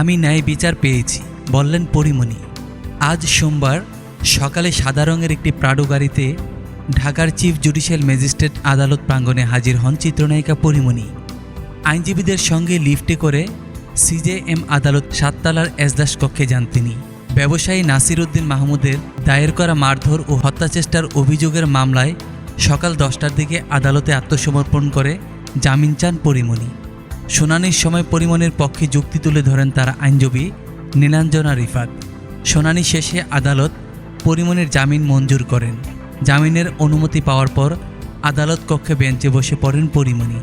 আমি ন্যায় বিচার পেয়েছি, বললেন পরিমণি। আজ সোমবার সকালে সাদা রঙের একটি প্রাডো গাড়িতে ঢাকার চিফ জুডিশিয়াল ম্যাজিস্ট্রেট আদালত প্রাঙ্গণে হাজির হন চিত্রনায়িকা পরিমণি। আইনজীবীদের সঙ্গে লিফটে করে সিজেএম আদালত সাততলার এজদাস কক্ষে যান তিনি। ব্যবসায়ী নাসির উদ্দিন মাহমুদের দায়ের করা মারধর ও হত্যাচেষ্টার অভিযোগের মামলায় সকাল দশটার দিকে আদালতে আত্মসমর্পণ করে জামিন চান পরিমণি। শুনানির সময় পরিমণির পক্ষে যুক্তি তুলে ধরেন তার আইনজীবী নীলাঞ্জনা রিফাত। শুনানি শেষে আদালত পরিমণির জামিন মঞ্জুর করেন। জামিনের অনুমতি পাওয়ার পর আদালত কক্ষে বেঞ্চে বসে পড়েন পরিমণি।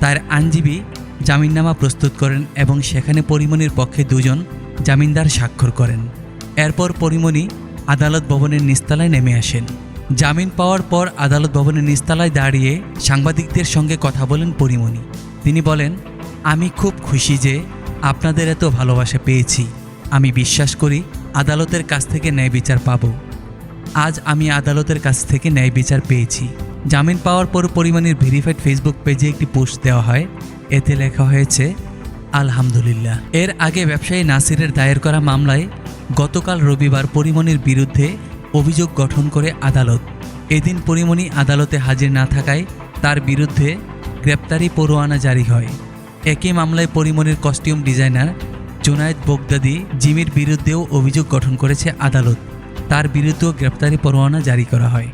তার আইনজীবী জামিননামা প্রস্তুত করেন এবং সেখানে পরিমণির পক্ষে দুজন জামিনদার স্বাক্ষর করেন। এরপর পরিমণি আদালত ভবনের নিস্তালায় নেমে আসেন। জামিন পাওয়ার পর আদালত ভবনের নিস্তালায় দাঁড়িয়ে সাংবাদিকদের সঙ্গে কথা বলেন পরিমণি। তিনি বলেন আমি খুব খুশি যে আপনাদের এত ভালোবাসা পেয়েছি। আমি বিশ্বাস করি আদালতের কাছ থেকে ন্যায় বিচার পাবো। আজ আমি আদালতের কাছ থেকে ন্যায় বিচার পেয়েছি। জামিন পাওয়ার পর পরিমাণের ভেরিফাইড ফেসবুক পেজে একটি পোস্ট দেওয়া হয়। এতে লেখা হয়েছে, আলহামদুলিল্লাহ। এর আগে ব্যবসায়ী নাসিরের দায়ের করা মামলায় গতকাল রবিবার পরিমণির বিরুদ্ধে অভিযোগ গঠন করে আদালত। এদিন পরিমণি আদালতে হাজির না থাকায় তার বিরুদ্ধে গ্রেপ্তারি পরোয়ানা জারি হয়। একই মামলায় পরিমণির কস্টিউম ডিজাইনার জুনায়েদ বোগদাদি জিমির বিরুদ্ধেও অভিযোগ গঠন করেছে আদালত। তার বিরুদ্ধেও গ্রেপ্তারি পরোয়ানা জারি করা হয়।